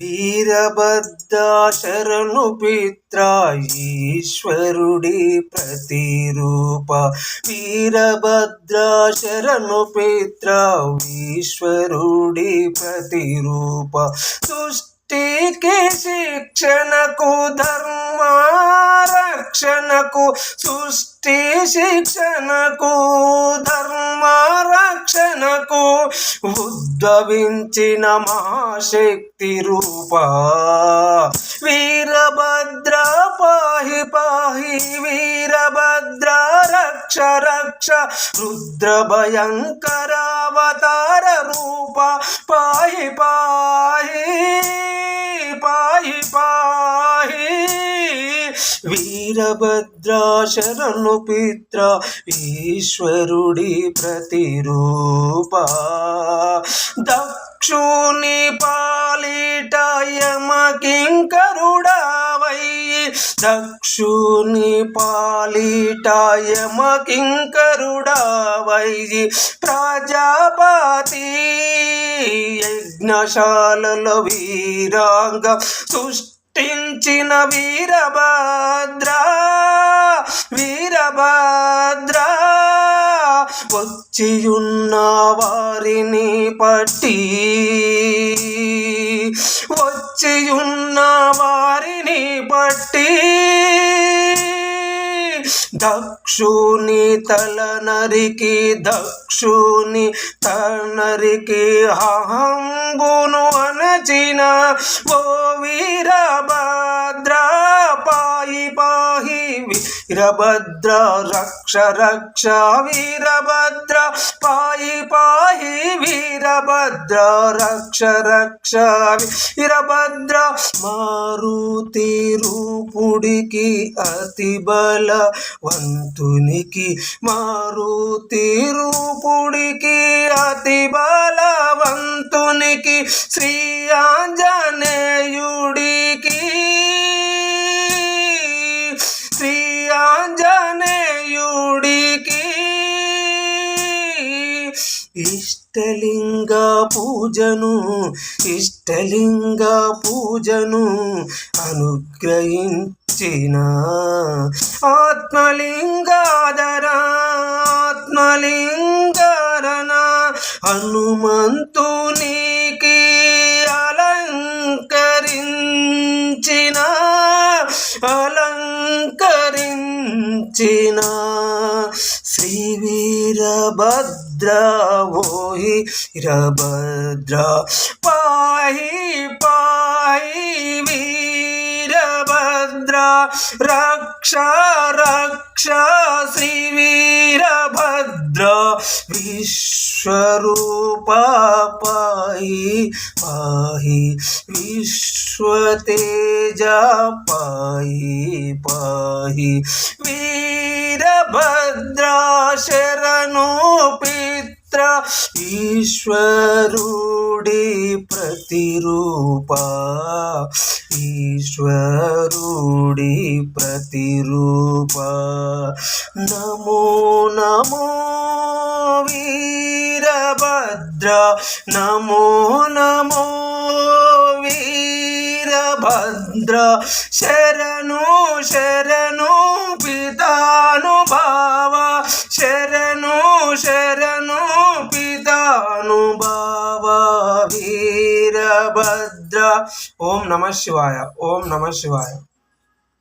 వీరభద్రాశరణు పిత్ర ఈశ్వరుడి ప్రతిరూప. వీరభద్రాశరణు పిత్ర ఈశ్వరుడి ప్రతిరూప. సృష్టికి శిక్షణకు ధర్మ రక్షణకు సృష్టి శిక్షణకు ధర్మ రక్షణకు ఉద్భవించిన మహాశక్తి రూపా. వీరభద్ర పాహి పాహి వీరభద్ర రక్ష రక్ష రుద్ర భయంకరావతార రూప. పాహి పాహి పాహి పాహి వీరభద్ర శరణు పిత్ర ఈశ్వరుడి ప్రతిరూప. దక్షుని పాలిట యమకింకరుడావై దక్షుని పాలిట యమకింకరుడావై ప్రజాపతి యజ్ఞశాలలో వీరాంగ తుష్ట పుట్టించిన వీరభద్ర వీరభద్ర వచ్చియున్న వారిని పట్టి వచ్చియున్న దక్షుని తల నరికి దక్షుని తనరికి అహంబును అనచిన ఓ వీరభద్ర పాయి పాహి వీరభద్ర రక్ష రక్ష వీరభద్ర వీరభద్ర రక్ష రక్ష వీరభద్ర మారుతి రూపుడికి అతి బల వంతునికి మారుతి రూపుడికి అతి బలవంతునికి శ్రీ ఆంజనేయుడికి ఇష్టలింగ పూజను ఇష్టలింగ పూజను అనుగ్రహించిన ఆత్మలింగాదర ఆత్మలింగారణ హనుమంతునికి అలంకరించిన అలంకరించిన శ్రీ వీరభద్ర ఓహి వీరభద్ర పాహి పాహి వీరభద్ర రక్ష రక్ష శ్రీ వీరభద్ర విశ్వరూప పాహి పాహి విశ్వతేజ పాహి పాహి వీరభద్ర శరణు పవిత్ర ఈశ్వరుడి ప్రతిరూప. ఈశ్వరుడి ప్రతిరూప. నమో నమో వీరభద్ర. నమో నమో వీరభద్ర. శరణు శర పితానుభావ వీరభద్ర ఓం నమ శివాయ ఓం నమ శివాయ